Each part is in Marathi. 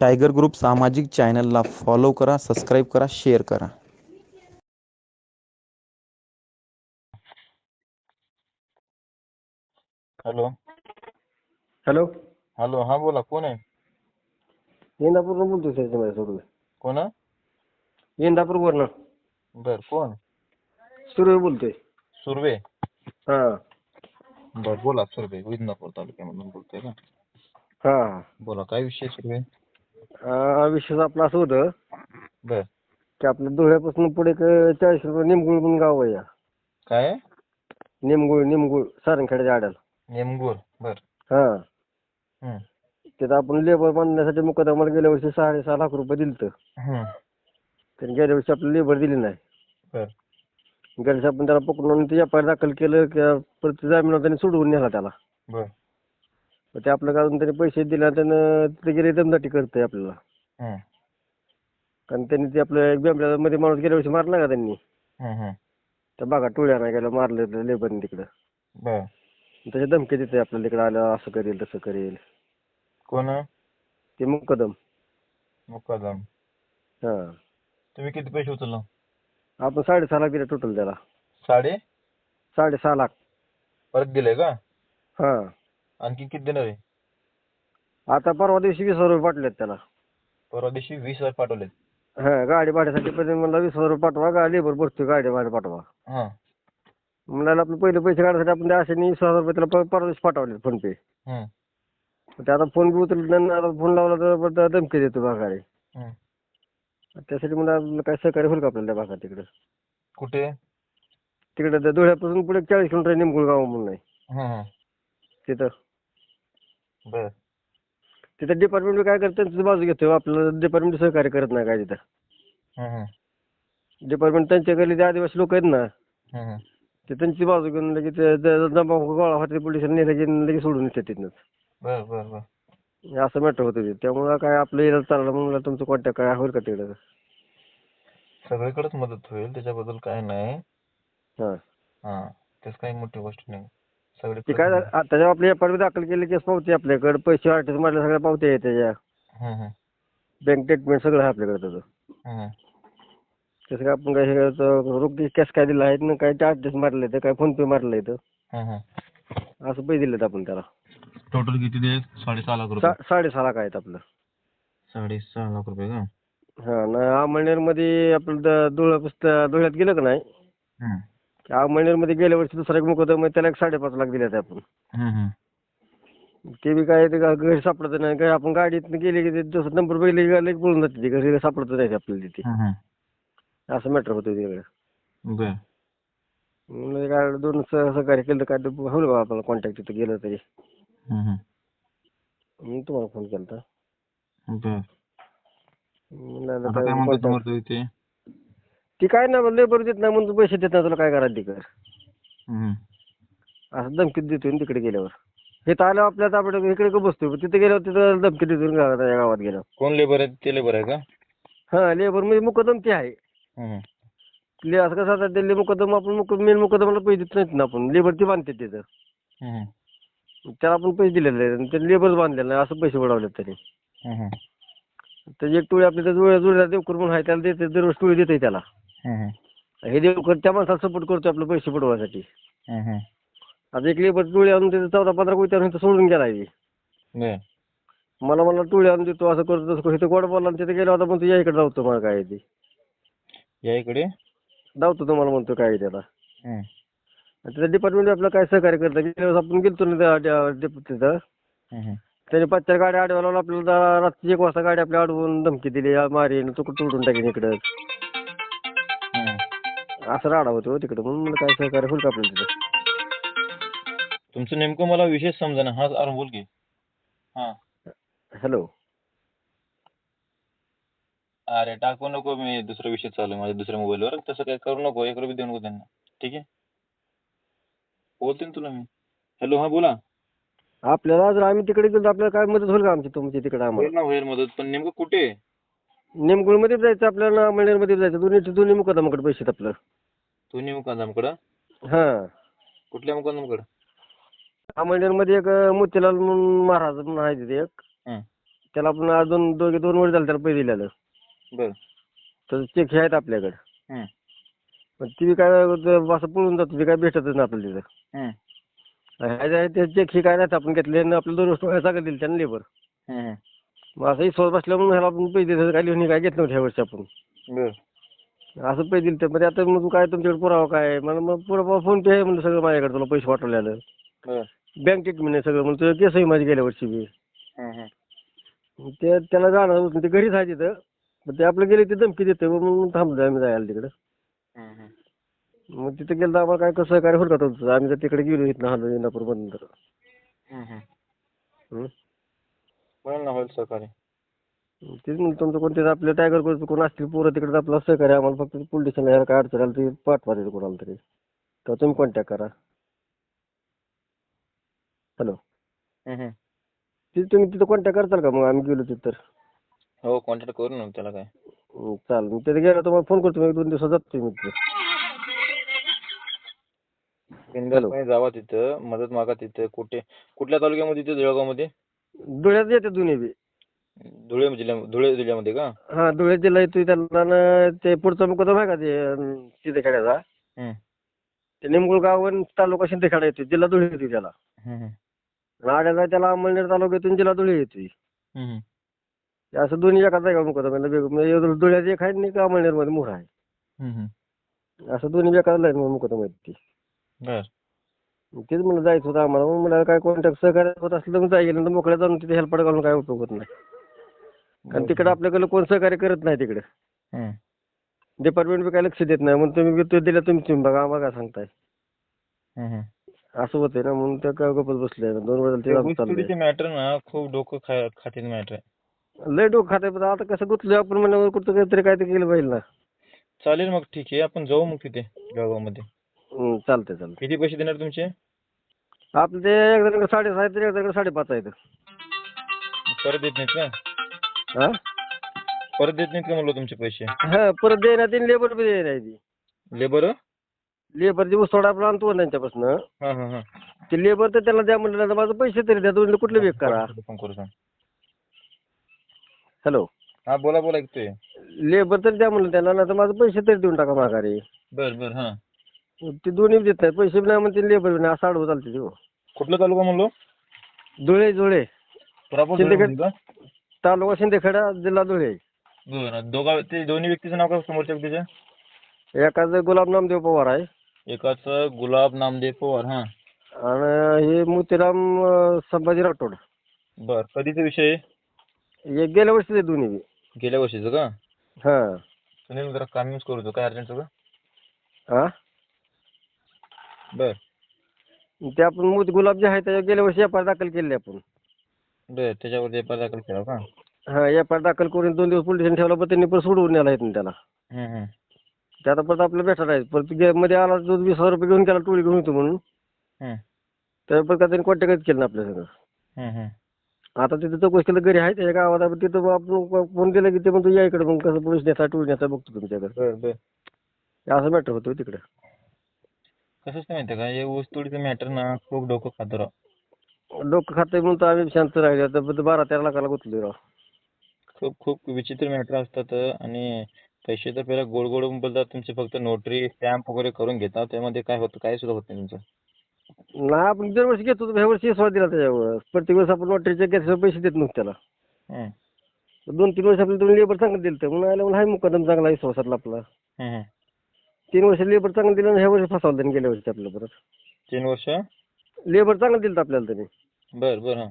टायगर ग्रुप सामाजिक चॅनलला फॉलो करा सबस्क्राईब करा शेअर करा. हॅलो हॅलो हॅलो हा बोला कोण आहे? इंदापूरवरून बोलतोय सर माझ्या सुरवे कोण इंदापूरवरनं. बर कोण? सुरवे बोलतोय. सुर्वे? हाँ. बर बोला सुर्वे विदनापूर तालुक्यामधून बोलतोय का? हाँ. बोला काय विषय सुर्वे? विशेष आपलं असं होतं बर. की आपलं धुळ्यापासून पुढे एक चाळीस रुपये निमगुळ म्हणून गाव आहे या. काय? निमगुळ निमगुळ सारंगखेड्याच्या आड्याला. नेमगूर बर. हां. हम्म. तिथं आपण लेबर बांधण्यासाठी मुकदमाला गेल्या वर्षी साडेसहा लाख रुपये दिलतं. हम्म. त्यांनी गेल्या वर्षी आपलं लेबर दिली नाही. बर. गेल्या वर्षी आपण त्याला पकडून ते एफ आय दाखल केलं की परत जामीन त्यांनी सोडवून नेला त्याला. बर. मग ते आपल्या गावातून त्यांनी पैसे दिले त्यानं तिथे गेले दमदाटी करतंय आपल्याला. हम्म. कारण त्यांनी ते आपल्या बेंबल्या मध्ये माणूस गेल्या वर्षी मारला का त्यांनी? हम्म हम्म. त्या बागा टोळ्या नाही गेल्या मारले लेबरने तिकडं. बर. त्याचे धमकी देते आपल्याला तिकडं आलं असं करेल तसं करेल. कोण? ते मुकदम. मुक्कादम हा. तुम्ही किती पैसे उचलला? आपण साडेसहा लाख दिले टोटल त्याला. साडे? साडेसहा लाख. परत दिले का? हा. आणखी किती देणार आहे? आता परवा दिवशी वीस हजार रुपये पाठवलेत त्याला. परवा दिवशी वीस हजार पाठवलेत. हा गाडी भाड्यासाठी पण मला वीस हजार रुपये पाठवा गा लेबर बसतोय गाडी भाडं पाठवा. हा. आपले पहिले पैसे काढायसाठी आपण त्या आशेने वीस हजार रुपये त्याला पर- परवा दिवशी पाठवले फोन पे. हम्म ते आता फोन बी उचलत नाही आता फोन लावला तर परत धमकी देतो भागाडे हम्म त्यासाठी मला आपलं काय सहकार्य होईल का आपल्याला त्या भागात तिकडं? कुठे? तिकडे त्या धुळ्यापासून पुढे चाळीस किलोमीटर निमगुळ गाव म्हणून आहे. हम्म हम्म तिथं. बर. तिथं डिपार्टमेंट काय करतं त्यांची बाजू घेतो आपल्याला डिपार्टमेंट सहकार्य करत नाही काय तिथं. हम्म डिपार्टमेंट त्यांच्या गल्ली जे आदिवासी लोक आहेत ना हम्म ते त्यांची बाजू घेऊन लगेच ते जमा गोळा होते पोलिसांनी लगेच लगेच सोडून येतात तिथनं. बर बर बर. असं मॅटर होतं ते. त्यामुळं काय आपलं चाललं म्हणून म्हणलं तुमचं कॉन्टॅक्ट काय होईल का तिकडं? सगळीकडेच मदत होईल त्याच्याबद्दल काय नाही. हां. हा त्याच काही मोठी गोष्ट नाही. सगळे ते काय झालं, आता जेव्हा आपली एफ दाखल केली केस पावती आपल्याकडे. पैसे आर्टिस्ट मारल्या सगळ्या पावत्या आहेत त्याच्या. बँक स्टेटमेंट सगळं आहे आपल्याकडे त्याचं. तसं काय आपण काय हे रोखी कॅश काय दिलं आहे ना काय चार्जेस मारले तर काय फोन पे मारले तर असं पैसे दिलेत आपण त्याला. टोटल किती दे साडेसहा लाख रुपये. सा- साडेसहा लाख आहेत आपलं. साडेसहा लाख रुपये का? हा ना अमळनेरमध्ये आपलं द- धुळ्या पुस्त- धुळ्यात गेलं का नाही? अमळनेरमध्ये गेल्या वर्षी दुसरा एक मुकदमा आहे, त्याला एक साडेपाच लाख दिले आपण. हम्म हम्म. ते बी काय ते गा- घरी सापडत नाही. काय आपण गाडीत गेले की ते दुसरा नंबर बघितले की लगेच पळून जाते ती घरी सापडत नाही आपल्याला तिथे. हम्म हम्म. असं मॅटर होतं तिकडे बर. म्हणलं काय दोन सह- सहकार्य केलं तर काय ते होईल बा आपल्याला कॉन्टॅक्ट तिथं गेलं तरी. हम्म हम्म. म्हणून तुम्हाला फोन केला होता बर आता काय म्हणतो ती काय नाही लेबर देत नाही म्हणून तू पैसे देत नाही तुला काय करायचं ती कर. असं धमकीत देतोय ना तिकडे गेल्यावर. हे तर आल्यावर आपल्या ताबडतोब इकडे का बसतोय तिथे गेल्यावर तिथं धमकी देतोय ना गावात या गावात गेल्यावर. कोण लेबर आहे? ते लेबर आहे का? हा लेबर म्हणजे मुकदम ते आहे ले असं कसं आता दिल्ली मुकदम आपण मेन मुकदमाला पैसे देत नाहीत ना आपण. लेबर ते बांधते तिथं. त्याला आपण पैसे दिलेले आहेत लेबरच बांधलेलं नाही असं पैसे बुडवलेत त्यांनी. त्याची एक टोळी आपल्या जुळ्या जुळ्या देवकर म्हणून आहे त्याला देते दररोज टोळी देते त्याला. हे देवकर त्या माणसाला सपोर्ट करतो आपले पैसे बुडवायसाठी. हम्म आता एक लेबर टोळी आणून त्याचं चौदा पंधरा कोटी आणून सोडून गेला आहे. मला मला टोळी आणून देतो असं करतो तसं करतो. इथं गोड बोलला आणि तिथे गेला होता पण तुझ्या इकडे जाऊतो मला काय आहे ते. या इकडे? धावतो तुम्हाला म्हणतो काय आहे त्याला. आणि डिपार्टमेंट आपलं काय सहकार्य करतं गेल्या वेळेस आपण गेलतो ना त्या- तिथं. त्याने पाच चार गाड्या अडवायला आपल्याला रात्री एक वाजता गाडी आपल्या अडवून धमकी दिली या मारीन तू तोडून टाकेन इकडं. असं राडा होतो तिकडं. म्हणून मला काय सहकार्य होईल का आपल्याला तिथं? तुमचं नेमकं मला विशेष समजा हा अरे बोल की. हा. हॅलो. अरे टाकू नको मी दुसरा विषय चालू आहे माझ्या दुसऱ्या मोबाईलवर. तसं काय करू नको एक रुपये देऊ नको त्यांना. ठीक आहे? बोलते ना तुला मी. हॅलो हा बोला. आपल्याला जर आम्ही तिकडे गेलो तर आपल्याला काय मदत होईल का आमची तुमची तिकडे आम्हाला? होईल ना होईल मदत पण नेमकं कुठे? निमगुळमध्ये जायचं आपल्याला मध्ये जायचं. दोन्ही दोन्ही मुकदमाकडे पैसे आहेत आपलं. तुम्ही मुकादमकडं? हां. कुठल्या मुकादमकडं? मध्ये एक मोतीलाल म्हणून महाराज म्हणून आहे तिथे एक. हं. त्याला आपण अजून दोघे दोन वर्ष झाले त्याला पैसे दिलेलं. बर. तर चेक हे आहेत आपल्याकडे. पण ती काय असं पळून जातो ते काय भेटतच नाही आपल्याला तिथं. हम्म. ह्याच्या आहे ते चेक हे काय नाही आपण घेतले आणि आपलं दोन वर्ष जागा दिली त्यानं लेबर. मग असं विश्वास बसल्या म्हणून ह्याला आपण पैसे देतो काय लिहून काय घेत नव्हते ह्या वर्षी आपण बर असं पैसे दिले तर म्हणजे आता मग काय तुमच्याकडे पुरावा काय? मला मग पुरावा फोन पे आहे म्हणलं सगळं माझ्याकडे तुला पैसे पाठवलेलं बर बँक स्टेटमेंट आहे सगळं म्हणून तुझं केसही माझी गेल्या वर्षी बी हम्म. ते त्याला जाणं होतं ते घरीच आहे तिथं मग ते आपलं गेले ते धमकी देते मग मग थांबलो आम्ही जायला तिकडं. मग तिथं गेलं तर आम्हाला काय कसं काय होतं आम्ही जर तिकडे गेलो इथनं आलो इंदापूर तर. हं. होईल ना होईल सहकार्य. तेच म्हणलं तुमचं कोणते आपले टायगर ग्रुपचं कोण असतील पोरं तिकडे आपलं सहकार्य आम्हाला फक्त पोलीस स्टेशनला काय अडचण आली ते पाठवा तिथे कोणाला तरी. तर तुम्ही कॉन्टॅक्ट करा. हॅलो हम्म, हम्म. तिथे तुम्ही तिथं कॉन्टॅक्ट करताल का मग? आम्ही गेलो तिथं तर. हो कॉन्टॅक्ट करू ना त्याला काय. हं, चालेल. मग तिथे गेलो तुम्हाला फोन करतो. मी एक दोन दिवसात जातो मी तिथे. बिनधास्तपणे जावा तिथं मदत मागा तिथं. कुठे कुठल्या तालुक्यामध्ये तिथं जळगावमध्ये? धुळ्यात येते दोन्ही बी धुळे जिल्ह्या धुळे जिल्ह्यामध्ये का हा धुळे जिल्हा येतो त्याला न ते पुढचा मुकदम आहे का ते अं, सिंदखेड्याचा हम्म. ते निमगुळगाव आणि तालुका शिंदेखेडा येतो जिल्हा धुळे येतो त्याला हम्म. राड्याचा त्याला अंमळनेर तालुक्यातून जिल्हा धुळे येतोय हम्म. ते असं दोन्ही एका जागा मुकदम आहे. म्हणजे एक धुळ्यात एक आहे आणि एक अंमळनेरमध्ये मोठा आहे हम्म. असं दोन्ही एका लाईन मुकदम आहेत ती बर तेच म्हणलं जायचं होतं आम्हाला. मग मला काय कॉन्टॅक्ट सहकार्य होत असलं तर मग जाय गेलं तर मोकळ्या जाऊन तिथे हेल्पड घालून काय उपयोग होत नाही. कारण तिकडे आपल्याकडे कोण सहकार्य करत नाही तिकडे. डिपार्टमेंट बी काय लक्ष देत नाही. म्हणून तुम्ही बी ते दिलं तुम्ही तुम्ही बघा आम्हाला काय सांगताय. हम्म. असं होतंय ना म्हणून त्या काय गप्पच बसले दोन वेळा ते ऊसतोडीचे मॅटर ना खूप डोकं खा खातील मॅटर आहे. लय डोकं खाते पण आता कसं गुतलोय आपण म्हणल्यावर कुठं काहीतरी काय ते केलं पाहिजे ना. चालेल मग ठीक आहे. आपण जाऊ मग तिथे जळगावमध्ये हं, चालतंय चालतंय. किती पैसे देणार तुमचे? आपलं ते एक जणांकडे साडेसहा आहेत एक जणांकडे साडेपाच आहेत. परत देत नाहीत का? हा? परत देत नाहीत का म्हणलं तुमचे पैसे? हा परत देण्यात येईल लेबर बी देण्यात ती. लेबर? लेबरची ऊसतोड आपला आणतो ना त्यांच्यापासून हा हा हा. ते लेबर तर त्याला द्या म्हणलं तर माझं पैसे तरी द्या तुम्ही कुठलं वेग करा? फोन करू सांग. हॅलो हा बोला बोला ऐकतोय. लेबर तर द्या म्हणलं त्याला नाही तर माझं पैसे तरी देऊन टाका माघारी. बर बर हा. ते दोन्ही देत नाही पैसे बी नाही म्हणते लेबर बी नाही. असं आडवं चालते ते हो. कुठला तालुका म्हणलो? धुळे धुळे. प्रॉपर शिंदेगड. तालुका शिंदेखेडा जिल्हा धुळे. बरं. दोघा ते दोन्ही व्यक्तीचं नाव काय समोरच्या व्यक्तीचं? एकाचं गुलाब नामदेव पवार आहे. एकाचं गुलाब नामदेव पवार हा. आणि हे मोतीराम अं, संभाजी राठोड बर. कधीचा विषय आहे? हे गेल्या वर्षीच आहे दोन्ही बी. गेल्या वर्षीचं का? हा. सुनील जरा काम करू दो काय अर्जंट का हा? बर. ते आपण मोती गुलाब जे आहे त्याच्या गेल्या वर्षी एफ दाखल केले आपण. बर त्याच्यावरती एफ दाखल केला का? हा एफ दाखल करून दोन दिवस पोलीस स्टेशन ठेवला पण त्यांनी परत सोडवून नेला येत त्याला. ते आता परत आपलं भेटणार आहे परत मध्ये आला जो वीस हजार रुपये घेऊन गेला टोळी घेऊन येतो म्हणून. तर परत त्यांनी कॉन्टॅक्टच केलं नाही आपल्या सगळं. आता तिथं चौकशी केलं घरी आहे त्याच्या गावात. आपण तिथं आपण फोन दिला की ते म्हणतो या इकडे मग कसं पोलीस नेता टोळी नेता बघतो तुमच्याकडे. हे असं मॅटर होतं तिकडे. कसं असतं माहितीये का? हे ऊस तोडीचं मॅटर ना खूप डोकं खातं राव. डोकं खाते म्हणून तर आम्ही शांत राहिले. आता बारा तेरा लाखाला गुतलोय राव. खूप खूप विचित्र मॅटर असतात. आणि पैसे तर पहिला गोड गोड बोलतात. तुमचे फक्त नोटरी स्टॅम्प वगैरे करून घेतात. त्यामध्ये काय होतं काय सुद्धा होत नाही तुमचं. नाही आपण दरवर्षी घेतो. ह्या वर्षी विश्वास दिला त्याच्यावर. प्रत्येक वेळेस आपण लॉटरीचे घेतल्यावर पैसे देत नव्हते त्याला. हम्म, दोन तीन वर्ष आपल्याला तुम्ही लेबर चांगलं दिलं तर म्हणून आलं म्हणून हाय मुकदम चांगला विश्वासातला आपला. हम्म, हम्म. तीन वर्ष लेबर चांगलं दिलं आणि ह्या वर्षी फसवलं त्यांनी गेल्या वर्षी आपलं परत. तीन वर्ष? लेबर चांगलं दिलं आपल्याला त्यांनी. बर बर हा.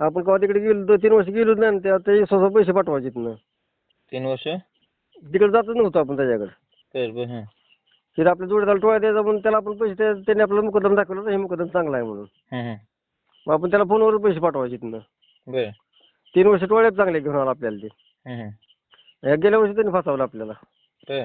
आपण केव्हा तिकडे गेलो दोन तीन वर्ष गेलो नाही त्या ते स्वतः पैसे पाठवायचे तिथनं. तीन वर्ष? तिकडे जातच नव्हतो आपण त्याच्याकडे. बर बर हा. तिथे आपल्या जोडीदार टोळ्या द्यायचा म्हणून त्याला आपण पैसे द्या- त्यांनी आपल्याला मुकदम दाखवलं तर हे मुकदम चांगला आहे म्हणून. मग आपण त्याला फोनवर पैसे पाठवायचे तिथनं. बर. तीन वर्ष टोळ्यात चांगले घेऊन आला आपल्याला ते. ह्या गेल्या वर्षी त्यांनी फसवलं आपल्याला. बर.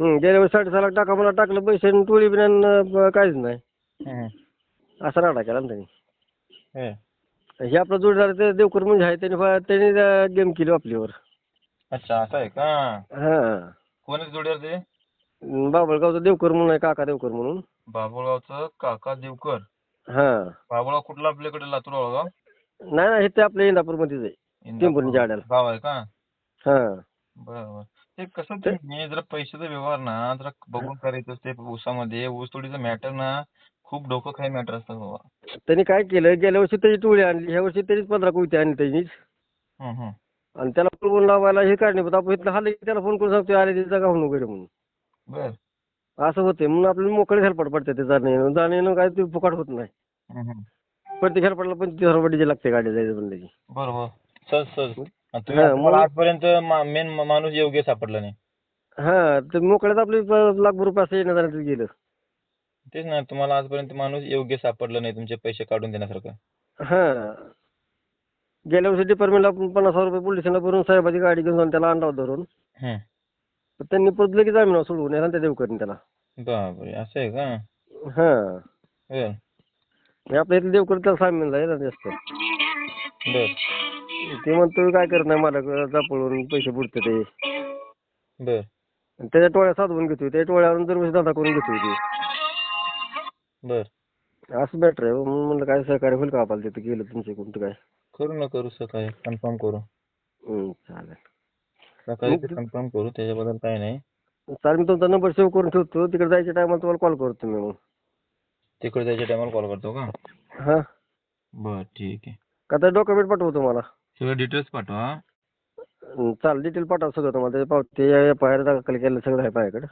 गेल्या वर्षी साडेसहा लाख टाका मला टाकलं पैसे आणि टोळी बी नाही आणि काहीच नाही. असा राडा केला ना त्यांनी. हे आपला जोडीदार ते देवकर म्हणजे आहे त्यांनी फा- त्यांनी गेम केली आपल्यावर अच्छा असं आहे का? हा. कोण आहे जोडीदार ते बाबळगावचा देवकर म्हणून आहे काका देवकर म्हणून. बाबुळगावचं काका देवकर? हा. बाबुळगाव कुठला आपल्याकडे लातूर वळगाव? नाही नाही हे ते आपल्या इंदापूरमध्येच आहे. टेंभुर्णी जाड्याला गाव आहे का? हा. बरं. ते कसं तुम्ही जरा पैशाचा व्यवहार ना जरा बघून करायचं असते ऊसामध्ये ऊस तोडीचं मॅटर ना खूप डोकं खाय मॅटर असतं बाबा. त्यांनी काय केलं गेल्या वर्षी त्याची टोळी आणली ह्या वर्षी त्यांनीच पंधरा कोयते आणली त्यांनीच. हं, हं. आणि त्याला फोन लावायला हे काढणे आपण इथलं हाल त्याला फोन करून सांगतो आले तिथे जागा होऊन वगैरे म्हणून. बर. असं होते म्हणून आपल्याला मोकळे हेल्पड पडते ते जाणे येणं जाणे येणं काय ते फुकाट होत नाही. हं, हं. प्रत्येक पण तीस हजार डीजे लागते गाडी जायचं म्हणलं की. बरोबर. सहज सहज तुम्हाला आजपर्यंत मेन माणूस योग्य सापडला नाही. हा तर मोकळ्यात आपले लाखभर रुपये असं येणं जाण्यात गेलं. तेच ना तुम्हाला आजपर्यंत माणूस योग्य सापडला नाही तुमचे पैसे काढून देण्यासारखं. हा. गेल्या वर्षी डिपार्टमेंटला आपण पन्नास हजार रुपये पोलीस स्टेशनला भरून साहेबाची गाडी घेऊन जाऊन त्याला आणला धरून. हं. तर त्यांनी परत लगेच जामीन सोडवून याला त्या देवकरने त्याला. बापरे असं आहे का? हा. हे आपल्या इथले देवकर त्याला सामील आहे ना जास्त बर. ते म्हणतो काय करत नाही मला जापळून पैसे बुडते ते बर. आणि त्याच्या टोळ्या साधवून घेतोय. त्या टोळ्यावरून दरवर्षी धंदा करून घेतोय ते. बर. असं बेटर आहे. म्हणून म्हणलं काय सहकार्य होईल का आपल्याला तिथे गेलं तुमच्या कोणतं काय? करू ना करू सकाळी कन्फर्म करू. हम्म, चालेल. सकाळी मग- कन्फर्म करू. त्याच्याबद्दल काय नाही. चालेल मी तुमचा नंबर सेव्ह करून ठेवतो. तिकडे जायच्या टायमाला तुम्हाला कॉल करतो मी मग. तिकडे जायच्या टायमाला कॉल करतो का? हा. बर ठीक आहे. का तर डॉक्युमेंट पाठवतो तुम्हाला? सगळे डिटेल्स पाठवा हा. चालेल. डिटेल पाठवा सगळं तुम्हाला. ते पावते एफ आय आर दाखल केलं सगळं आहे माझ्याकडे